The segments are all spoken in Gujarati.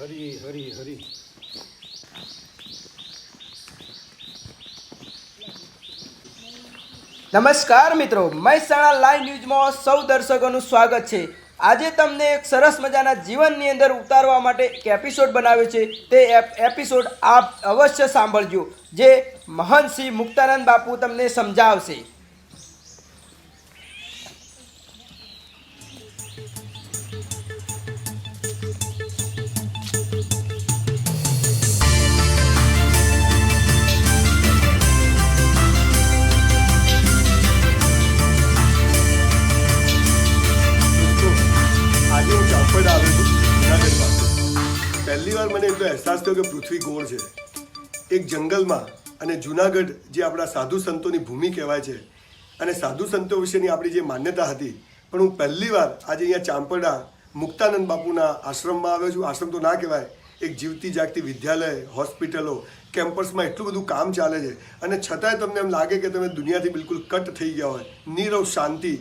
હરી હરી હરી. નમસ્કાર મિત્રો, મહેસાણા લાઈવ ન્યૂઝમાં સૌ દર્શકોનું સ્વાગત છે. આજે તમને એક સરસ મજાના જીવનની અંદર ઉતારવા માટે એક એપિસોડ બનાવ્યો છે. તે એપિસોડ આપ અવશ્ય સાંભળજો, જે મહંત શ્રી મુક્તાનંદ બાપુ તમને સમજાવશે. પહેલી વાર મને એટલો અહેસાસ થયો કે પૃથ્વી ગોળ છે. એક જંગલમાં અને જુનાગઢ જે આપણા સાધુ સંતોની ભૂમિ કહેવાય છે અને સાધુ સંતો વિશેની આપણી જે માન્યતા હતી, પણ હું પહેલી વાર આજે અહીંયા ચાંપડા મુક્તાનંદ બાપુના આશ્રમમાં આવ્યો છું. આશ્રમ તો ના કહેવાય, એક જીવતી જાગતી વિદ્યાલય, હોસ્પિટલો, કેમ્પસમાં એટલું બધું કામ ચાલે છે. અને છતાંય તમને એમ લાગે કે તમે દુનિયાથી બિલકુલ કટ થઈ ગયા હોય. નીરવ શાંતિ.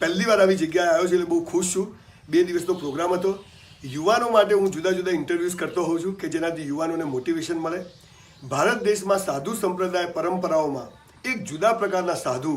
પહેલી વાર આવી જગ્યાએ આવ્યો છે એટલે બહુ ખુશ છું. બે દિવસનો પ્રોગ્રામ હતો. યુવાનો માટે હું જુદા જુદા ઇન્ટરવ્યૂઝ કરતો હોઉં છું કે જેનાથી યુવાનોને મોટિવેશન મળે. ભારત દેશમાં સાધુ સંપ્રદાય પરંપરાઓમાં એક જુદા પ્રકારના સાધુ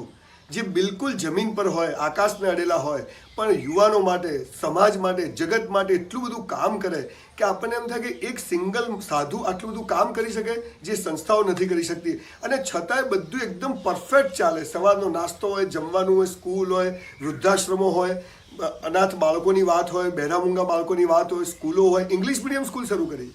જે બિલકુલ જમીન પર હોય, આકાશને અડેલા હોય, પણ યુવાનો માટે, સમાજ માટે, જગત માટે એટલું બધું કામ કરે કે આપણને એમ થાય કે એક સિંગલ સાધુ આટલું બધું કામ કરી શકે જે સંસ્થાઓ નથી કરી શકતી. અને છતાંય બધું એકદમ પરફેક્ટ ચાલે. સવારનો નાસ્તો હોય, જમવાનું હોય સ્કૂલ હોય, વૃદ્ધાશ્રમો હોય. અનાથ બાળકોની વાત હોય બહેરામૂંગા બાળકોની વાત હોય, સ્કૂલો હોય ઇંગ્લિશ મીડિયમ સ્કૂલ શરૂ કરી.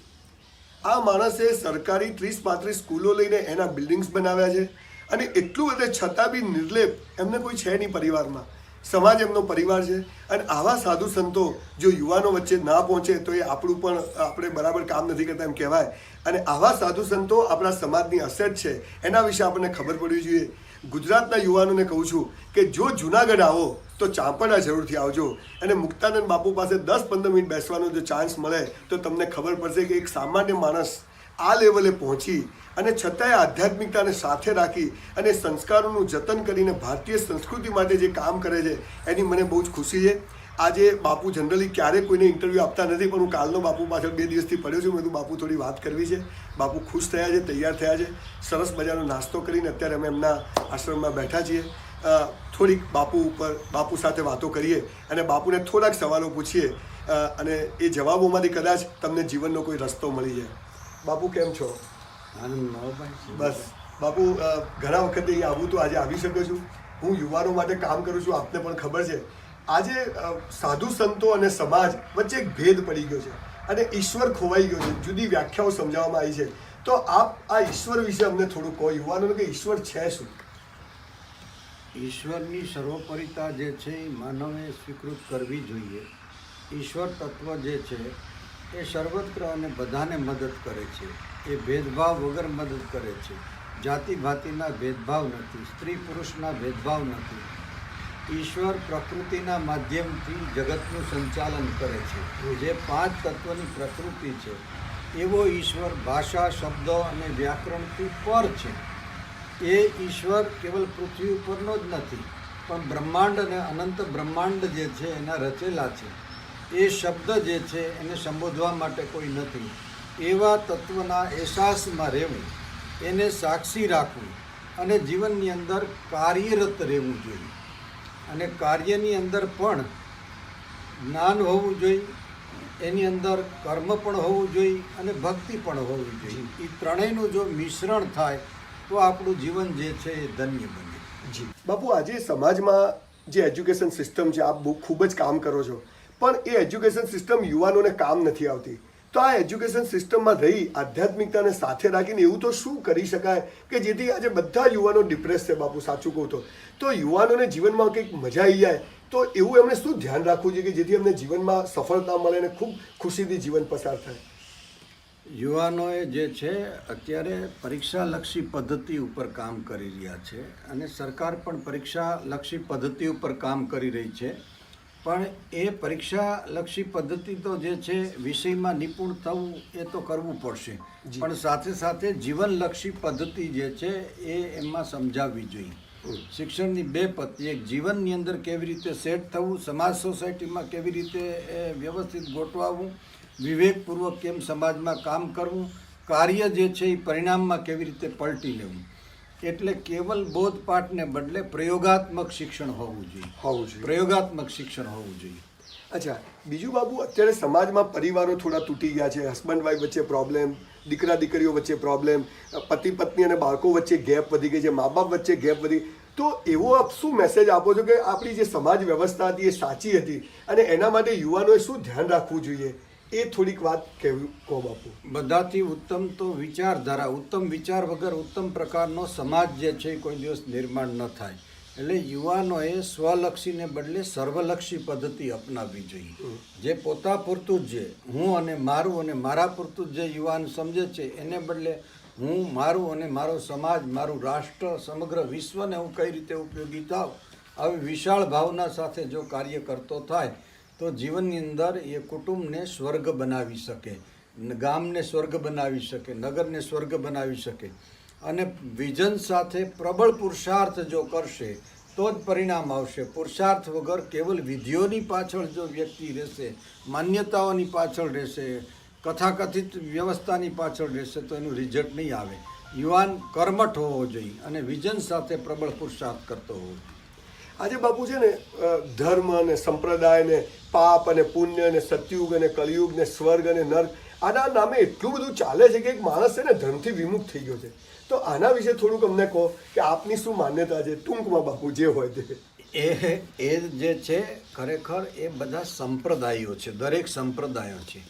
આ માણસે સરકારી ત્રીસ પાંત્રીસ સ્કૂલો લઈને એના બિલ્ડિંગ્સ બનાવ્યા છે. અને એટલું બધે છતાં બી નિર્લેપ એમને કોઈ છે નહીં પરિવારમાં. સમાજ એમનો પરિવાર છે. અને આવા સાધુ સંતો જો યુવાનો વચ્ચે ના પહોંચે તો એ આપણું પણ આપણે બરાબર કામ નથી કરતા એમ કહેવાય. અને આવા સાધુ સંતો આપણા સમાજની અસેટ છે એના વિશે આપણને ખબર પડવી જોઈએ. ગુજરાતના યુવાનોને કહું છું કે જો જુનાગઢ આવો તો ચાંપડા જરૂરથી આવજો. અને મુક્તાનંદ બાપુ પાસે દસ પંદર મિનિટ બેસવાનો જો ચાન્સ મળે, તો તમને ખબર પડશે કે એક સામાન્ય માણસ આ લેવલે પહોંચી અને છતાંય આધ્યાત્મિકતાને સાથે રાખી અને સંસ્કારોનું જતન કરીને ભારતીય સંસ્કૃતિ માટે જે કામ કરે છે, એની મને બહુ જ ખુશી છે. આજે બાપુ જનરલી ક્યારેય કોઈને ઇન્ટરવ્યૂ આપતા નથી, પણ હું કાલનો બાપુ પાછળ બે દિવસથી પડ્યો છું, મેં બાપુ, થોડી વાત કરવી છે. બાપુ ખુશ થયા છે, તૈયાર થયા છે. સરસ મજાનો નાસ્તો કરીને અત્યારે અમે એમના આશ્રમમાં બેઠા છીએ. થોડીક બાપુ ઉપર બાપુ સાથે વાતો કરીએ અને બાપુને થોડાક સવાલો પૂછીએ અને એ જવાબોમાંથી કદાચ તમને જીવનનો કોઈ રસ્તો મળી જાય. બાપુ કેમ છો? બસ. બાપુ ઘણા વખતે અહીં આવું તો આજે આવી શક્યો છું. હું યુવાનો માટે કામ કરું છું આપને પણ ખબર છે. આજે સાધુ સંતો અને સમાજ વચ્ચે એક ભેદ પડી ગયો છે અને ઈશ્વર ખોવાઈ ગયો છે. જુદી વ્યાખ્યાઓ સમજાવવામાં આવી છે. તો આપ આ ઈશ્વર વિશે અમને થોડું કહો. યુવાનોને કે ઈશ્વર છે શું? ઈશ્વરની સર્વોપરિતા જે છે એ માનવે સ્વીકૃત કરવી જોઈએ. ઈશ્વર તત્વ જે છે એ સર્વત્ર અને બધાને મદદ કરે છે. એ ભેદભાવ વગર મદદ કરે છે. જાતિ ભાતિના ભેદભાવ નથી સ્ત્રી પુરુષના ભેદભાવ નથી. ઈશ્વર પ્રકૃતિના માધ્યમથી જગતનું સંચાલન કરે છે. જે પાંચ તત્વની પ્રકૃતિ છે, એવો ઈશ્વર ભાષા, શબ્દો અને વ્યાકરણથી પર છે. એ ઈશ્વર કેવલ પૃથ્વી ઉપરનો જ નથી, પણ બ્રહ્માંડ અને અનંત બ્રહ્માંડ જે છે એના રચેલા છે. એ શબ્દ જે છે એને સંબોધવા માટે કોઈ નથી. એવા તત્વના અહેસાસમાં રહેવું, એને સાક્ષી રાખવું અને જીવનની અંદર કાર્યરત રહેવું જોઈએ. અને કાર્યની અંદર પણ જ્ઞાન હોવું જોઈએ, એની અંદર કર્મ પણ હોવું જોઈએ અને ભક્તિ પણ હોવી જોઈએ. એ ત્રણેયનું જો મિશ્રણ થાય તો આપણું જીવન જે છે એ ધન્ય બને. જી. બાપુ, આજે સમાજમાં જે એજ્યુકેશન સિસ્ટમ છે, આપ ખૂબ જ કામ કરો છો. પણ એ એજ્યુકેશન સિસ્ટમ યુવાનોને કામ નથી આવતી. તો આ એજ્યુકેશન સિસ્ટમમાં રહી, આધ્યાત્મિકતાને સાથે રાખીને એવું તો શું કરી શકાય કે જેથી આજે બધા યુવાનો ડિપ્રેસ છે, બાપુ? સાચું કહું તો. તો યુવાનોને જીવનમાં કંઈક મજા આવી જાય, તો એવું એમણે શું ધ્યાન રાખવું જોઈએ કે જેથી એમને જીવનમાં સફળતા મળે અને ખૂબ ખુશીથી જીવન પસાર થાય? યુવાનોએ જે છે અત્યારે પરીક્ષાલક્ષી પદ્ધતિ ઉપર કામ કરી રહ્યા છે અને સરકાર પણ પરીક્ષાલક્ષી પદ્ધતિ ઉપર કામ કરી રહી છે. પણ એ પરીક્ષાલક્ષી પદ્ધતિ તો જે છે વિષયમાં નિપુણ થવું એ તો કરવું પડશે. પણ સાથે સાથે જીવનલક્ષી પદ્ધતિ જે છે એ એમાં સમજાવવી જોઈએ. શિક્ષણની બે પત્તી એક જીવનની અંદર કેવી રીતે સેટ થવું સમાજ સોસાયટીમાં કેવી રીતે એ વ્યવસ્થિત ગોઠવાવું વિવેકપૂર્વક કેમ સમાજમાં કામ કરવું કાર્ય જે છે એ પરિણામમાં કેવી રીતે પલટી લેવું. એટલે કેવલ બોધપાઠને બદલે પ્રયોગાત્મક શિક્ષણ હોવું જોઈએ. હોવું જોઈએ. પ્રયોગાત્મક શિક્ષણ હોવું જોઈએ. અચ્છા બીજું બાબુ અત્યારે સમાજમાં પરિવારો થોડા તૂટી ગયા છે હસબન્ડ વાઈફ વચ્ચે પ્રોબ્લેમ દીકરા દીકરીઓ વચ્ચે પ્રોબ્લેમ પતિ પત્ની અને બાળકો વચ્ચે ગેપ વધી ગઈ છે મા બાપ વચ્ચે ગેપ વધી તો એવો આપ શું મેસેજ આપો છો કે આપણી જે સમાજ વ્યવસ્થા હતી એ સાચી હતી અને એના માટે યુવાનોએ શું ધ્યાન રાખવું જોઈએ? એ થોડીક વાત કહેવું કહો બાપુ. બધાથી ઉત્તમ તો વિચારધારા ઉત્તમ વિચાર વગર ઉત્તમ પ્રકારનો સમાજ જે છે એ કોઈ દિવસ નિર્માણ ન થાય. એટલે યુવાનોએ સ્વલક્ષીને બદલે સર્વલક્ષી પદ્ધતિ અપનાવવી જોઈએ. જે પોતા પૂરતું જ છે. હું અને મારું અને મારા પૂરતું જ જે યુવાન સમજે છે એને બદલે હું મારું અને મારો સમાજ, મારું રાષ્ટ્ર, સમગ્ર વિશ્વને હું કઈ રીતે ઉપયોગી થાવ આવી વિશાળ ભાવના સાથે જો કાર્ય કરતો થાય, તો જીવનની અંદર એ કુટુંબને સ્વર્ગ બનાવી શકે ગામને સ્વર્ગ બનાવી શકે, નગરને સ્વર્ગ બનાવી શકે. અને વિઝન સાથે પ્રબળ પુરુષાર્થ જો કરશે, તો જ પરિણામ આવશે. પુરુષાર્થ વગર કેવલ વિધિઓની પાછળ જો વ્યક્તિ રહેશે, માન્યતાઓની પાછળ રહેશે કથાકથિત વ્યવસ્થાની પાછળ રહેશે તો એનું રિઝલ્ટ નહીં આવે. યુવાન કર્મઠ હોવો જોઈએ અને વિઝન સાથે પ્રબળ પુરુષાર્થ કરતો હોવો જોઈએ. આજે બાપુ છે ને ધર્મ અને સંપ્રદાયને પાપ અને પુણ્ય અને સતયુગ અને કલયુગ ને સ્વર્ગ અને નર્ક આના નામે એટલું બધું ચાલે છે કે એક માણસ છે ને ધર્મથી વિમુખ થઈ ગયો છે. તો આના વિશે થોડુંક અમને કહો કે આપની શું માન્યતા છે ટૂંકમાં બાપુ જે હોય તે. એ એ જે છે ખરેખર એ બધા સંપ્રદાયો છે દરેક સંપ્રદાયો છે.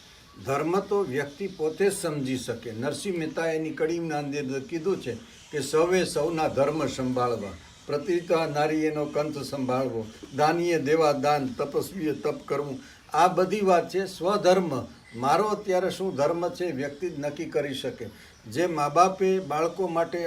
ધર્મ તો વ્યક્તિ પોતે જ સમજી શકે. નરસિંહ મહેતા એની કડીમના અંદર કીધું છે કે સૌએ સૌના ધર્મ સંભાળવા. પ્રતિતા નારીએનો કંથ સંભાળવો. દાનીએ દેવા દાન, તપસ્વીએ તપ કરવું. આ બધી વાત છે સ્વધર્મ. મારો અત્યારે શું ધર્મ છે વ્યક્તિ જ નક્કી કરી શકે. જે મા બાપે બાળકો માટે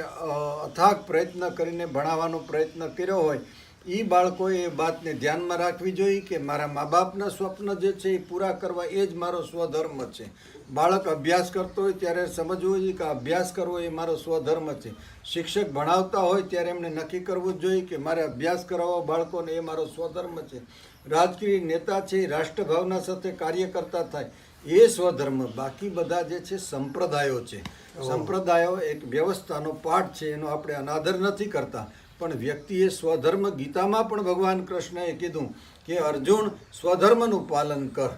અથાગ પ્રયત્ન કરીને ભણાવવાનો પ્રયત્ન કર્યો હોય એ બાળકોએ એ વાતને ધ્યાનમાં રાખવી જોઈએ કે મારા મા બાપના સ્વપ્ન જે છે એ પૂરા કરવા એ જ મારો સ્વધર્મ છે. બાળક અભ્યાસ કરતો હોય ત્યારે સમજવું જોઈએ કે અભ્યાસ કરવો એ મારો સ્વધર્મ છે. શિક્ષક ભણાવતા હોય ત્યારે એમને નક્કી કરવું જ જોઈએ કે મારે અભ્યાસ કરાવવા બાળકોને એ મારો સ્વધર્મ છે. રાજકીય નેતા છે રાષ્ટ્રભાવના સાથે કાર્ય કરતા થાય એ સ્વધર્મ. બાકી બધા જે છે સંપ્રદાયો છે. સંપ્રદાયો એક વ્યવસ્થાનો પાઠ છે એનો આપણે અનાદર નથી કરતા. પણ વ્યક્તિએ સ્વધર્મ ગીતામાં પણ ભગવાન કૃષ્ણએ કીધું કે અર્જુન સ્વધર્મનું પાલન કર.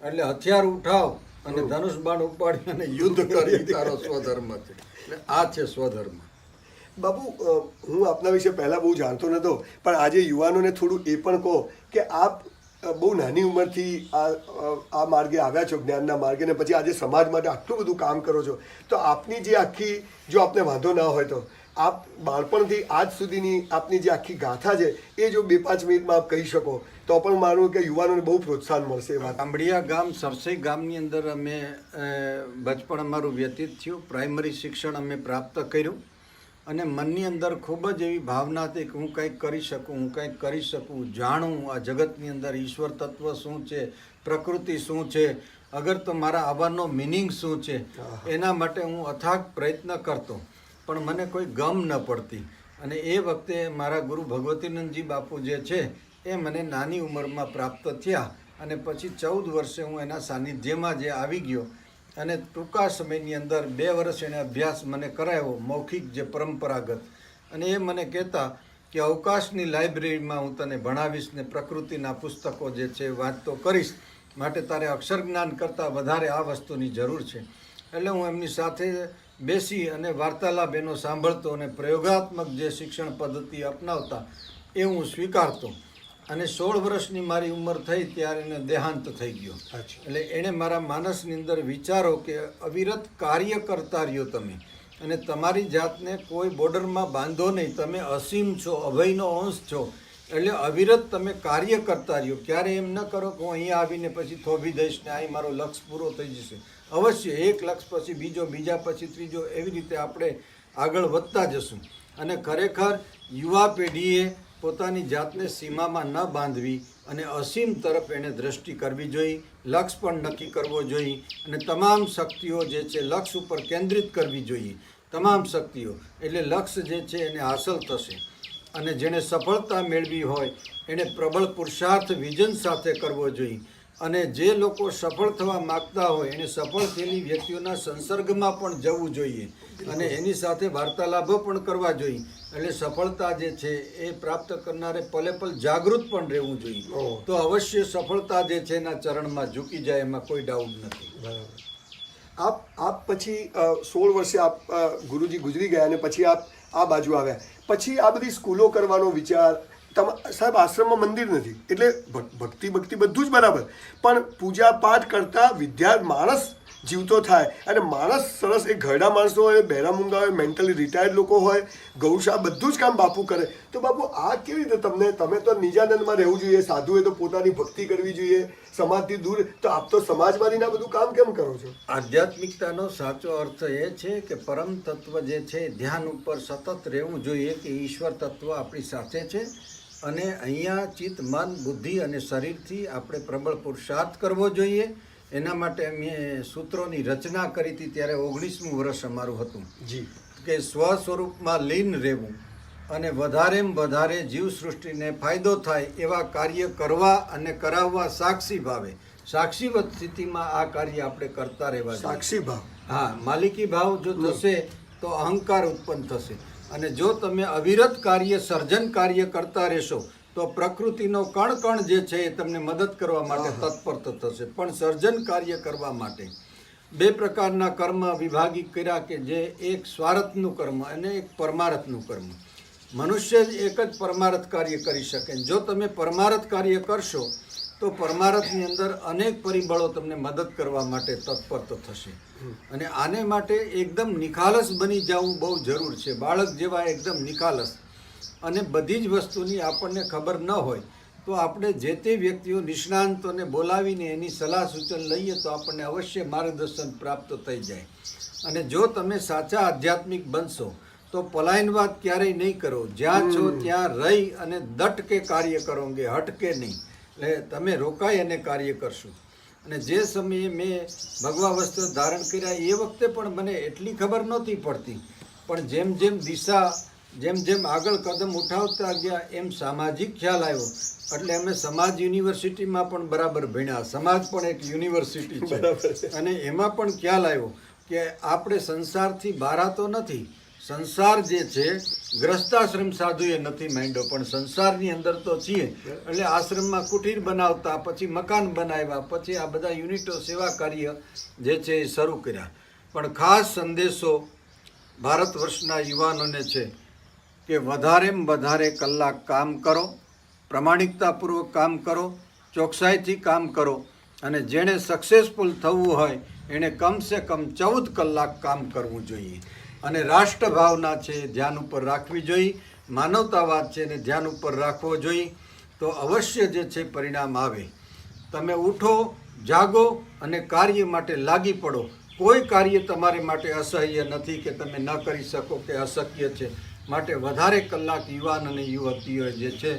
એટલે હથિયાર ઉઠાવ અને ધનુષ બાણ ઉપાડી અને યુદ્ધ કરી. તારો સ્વધર્મ છે. એટલે આ છે સ્વધર્મ. બાબુ હું આપના વિશે પહેલાં બહુ જાણતો નહોતો પણ આજે યુવાનોને થોડું એ પણ કહો કે આપ બહુ નાની ઉંમરથી આ આ માર્ગે આવ્યા છો જ્ઞાનના માર્ગે ને પછી આજે સમાજ માટે આટલું બધું કામ કરો છો. તો આપની જે આખી જો આપને વાંધો ના હોય તો આપ બાળપણથી આજ સુધીની આપની જે આખી ગાથા છે એ જો બે પાંચ મિનિટમાં આપ કહી શકો તો પણ માનું કે યુવાનોને બહુ પ્રોત્સાહન મળશે એ વાત. આંબડિયા ગામ સરસઈ ગામની અંદર અમે બચપણ અમારું વ્યતીત થયું. પ્રાઇમરી શિક્ષણ અમે પ્રાપ્ત કર્યું. અને મનની અંદર ખૂબ જ એવી ભાવના હતી કે હું કંઈક કરી શકું હું કંઈક કરી શકું જાણું આ જગતની અંદર ઈશ્વર તત્વ શું છે પ્રકૃતિ શું છે અગર તો મારા આવવાનો મિનિંગ શું છે એના માટે હું અથાગ પ્રયત્ન કરતો. પણ મને કોઈ ગમ ન પડતી. અને એ વખતે મારા ગુરુ ભગવતીનંદજી બાપુ જે છે, એ મને નાની ઉંમરમાં પ્રાપ્ત થયા અને પછી ચૌદ વર્ષે હું એના સાનિધ્યમાં જે આવી ગયો અને ટૂંકા સમયની અંદર બે વર્ષ એણે અભ્યાસ મને કરાયો મૌખિક જે પરંપરાગત. અને એ મને કહેતા કે અવકાશની લાઇબ્રેરીમાં હું તને ભણાવીશ ને પ્રકૃતિના પુસ્તકો જે છે વાંચતો કરીશ, માટે તારે અક્ષર જ્ઞાન કરતાં વધારે આ વસ્તુની જરૂર છે. એટલે હું એમની સાથે બેસી અને વાર્તાલાપ એનો સાંભળતો અને પ્રયોગાત્મક જે શિક્ષણ પદ્ધતિ અપનાવતા એ હું સ્વીકારતો. અને સોળ વર્ષની મારી ઉંમર થઈ ત્યારે એને દેહાંત થઈ ગયો. એટલે એણે મારા માનસની અંદર વિચારો કે અવિરત કાર્ય કરતા રહ્યો તમે. અને તમારી જાતને કોઈ બોર્ડરમાં બાંધો નહીં. તમે અસીમ છો અભયનો અંશ છો. એટલે અવિરત તમે કાર્ય કરતા રહ્યો. ક્યારે એમ ન કરો કે હું અહીંયા આવીને પછી થોભી દઈશ ને અહીં મારો લક્ષ્ય પૂરો થઈ જશે. અવશ્ય એક લક્ષ્ય પછી બીજો, બીજા પછી ત્રીજો એવી રીતે આપણે આગળ વધતા જશું. અને ખરેખર યુવા પેઢીએ પોતાની જાતને સીમામાં ન બાંધવી અને અસીમ તરફ એને દ્રષ્ટિ કરવી જોઈએ લક્ષ્ય પણ નક્કી કરવો જોઈએ અને તમામ શક્તિઓ જે છે લક્ષ્ય ઉપર કેન્દ્રિત કરવી જોઈએ. તમામ શક્તિઓ, એટલે લક્ષ્ય જે છે એને હાંસલ થશે. અને જેણે સફળતા મેળવી હોય એણે પ્રબળ પુરુષાર્થ વિઝન સાથે કરવો જોઈએ. અને જે લોકો સફળ થવા માગતા હોય એને સફળ થયેલી વ્યક્તિઓના સંસર્ગમાં પણ જવું જોઈએ અને એની સાથે વાર્તાલાભો પણ કરવા જોઈએ. એટલે સફળતા જે છે એ પ્રાપ્ત કરનારે પલે પલ જાગૃત પણ રહેવું જોઈએ. તો અવશ્ય સફળતા જે છે એના ચરણમાં ઝૂકી જાય એમાં કોઈ ડાઉટ નથી. બરાબર. આપ આપ પછી સોળ વર્ષે આપ ગુરુજી ગુજરી ગયા અને પછી આપ આ બાજુ આવ્યા. પછી આ બધી સ્કૂલો કરવાનો વિચાર સાહેબ, આશ્રમમાં મંદિર નથી. એટલે ભક- ભક્તિ ભક્તિ બધું જ બરાબર. પણ પૂજા પાઠ કરતા વિદ્યા, માણસ જીવતો થાય. અને માણસ સરસ, એ ઘરડા માણસો હોય બહેરા મૂંગા હોય મેન્ટલી રિટાયર્ડ લોકો હોય, ગૌશા બધું જ કામ બાપુ કરે. તો બાપુ, આ કેવી રીતે તમને, તમે તો નિજાનંદમાં રહેવું જોઈએ, સાધુએ તો પોતાની ભક્તિ કરવી જોઈએ, સમાજથી દૂર. તો આપ તો સમાજમાંથી આ બધું કામ કેમ કરો છો? આધ્યાત્મિકતાનો સાચો અર્થ એ છે કે પરમ તત્વ જે છે, ધ્યાન ઉપર સતત રહેવું જોઈએ કે ઈશ્વર તત્વ આપણી સાથે છે. અને અહીંયા ચિત્ત, મન, બુદ્ધિ અને શરીરથી આપણે પ્રબળ પુરુષાર્થ કરવો જોઈએ. એના માટે મેં સૂત્રોની રચના કરી હતી ત્યારે ઓગણીસમું વર્ષ અમારું હતું. જી. કે સ્વ સ્વરૂપમાં લીન રહેવું અને વધારેમાં વધારે જીવસૃષ્ટિને ફાયદો થાય એવા કાર્ય કરવા અને કરાવવા સાક્ષી ભાવે. સાક્ષીવત સ્થિતિમાં આ કાર્ય આપણે કરતા રહેવા સાક્ષી ભાવ. હા માલિકી ભાવ જો થશે તો અહંકાર ઉત્પન્ન થશે. અને જો તમે અવિરત કાર્ય સર્જન કાર્ય કરતા રહેશો તો પ્રકૃતિનો કણ કણ જે છે એ તમને મદદ કરવા માટે તત્પર થશે. પણ સર્જન કાર્ય કરવા માટે બે પ્રકારના કર્મ વિભાગી કર્યા કે જે એક સ્વાર્થનું કર્મ અને એક પરમાર્થનું કર્મ. મનુષ્ય જ એક જ પરમાર્થ કાર્ય કરી શકે. જો તમે પરમાર્થ કાર્ય કરશો તો પરમાર્થની અંદર અનેક પરિબળો તમને મદદ કરવા માટે તત્પર તો થશે અને આને માટે એકદમ નિખાલસ બની જવું બહુ જરૂર છે. બાળક જેવા એકદમ નિખાલસ અને બધી જ વસ્તુની આપણને ખબર ન હોય તો આપણે જે તે વ્યક્તિઓ નિષ્ણાંતોને બોલાવીને એની સલાહ સૂચન લઈએ તો આપણને અવશ્ય માર્ગદર્શન પ્રાપ્ત થઈ જાય. અને જો તમે સાચા આધ્યાત્મિક બનશો તો પલાયનવાદ ક્યારેય નહીં કરો. જ્યાં છો ત્યાં રહી અને દટ કે કાર્ય કરોગે હટકે નહીં. એટલે તમે રોકાઈ અને કાર્ય કરશો. અને જે સમયે મેં ભગવા વસ્ત્ર ધારણ કર્યા એ વખતે પણ મને એટલી ખબર નહોતી પડતી. પણ જેમ જેમ દિશા જેમ જેમ આગળ કદમ ઉઠાવતા ગયા એમ સામાજિક ખ્યાલ આવ્યો. એટલે અમે સમાજ યુનિવર્સિટીમાં પણ બરાબર ભણ્યા. સમાજ પણ એક યુનિવર્સિટી છે. અને એમાં પણ ખ્યાલ આવ્યો કે આપણે સંસારથી બહારાતો નથી. સંસાર જે છે ગ્રસ્તાશ્રમ સાધુએ નથી માંડ્યો પણ સંસારની અંદર તો છીએ. એટલે આશ્રમમાં કુટીર બનાવતા પછી મકાન બનાવ્યા પછી આ બધા યુનિટો સેવા કાર્ય જે છે એ શરૂ કર્યા. પણ ખાસ સંદેશો ભારત વર્ષના યુવાનોને છે. કે વધારેમાં વધારે કલાક કામ કરો, પ્રમાણિકતાપૂર્વક કામ કરો, ચોકસાઈથી કામ કરો અને જેણે સક્સેસફુલ થવું હોય એણે કમસે કમ ચૌદ કલાક કામ કરવું જોઈએ. અને રાષ્ટ્રભાવના છે ધ્યાન ઉપર રાખવી જોઈએ માનવતાવાદ છે એને ધ્યાન ઉપર રાખવો જોઈએ. તો અવશ્ય જે છે પરિણામ આવે. તમે ઉઠો, જાગો અને કાર્ય માટે લાગી પડો. કોઈ કાર્ય તમારે માટે અસહ્ય નથી કે તમે ન કરી શકો કે અશક્ય છે. માટે વધારે કલાક યુવાન અને યુવતીઓ જે છે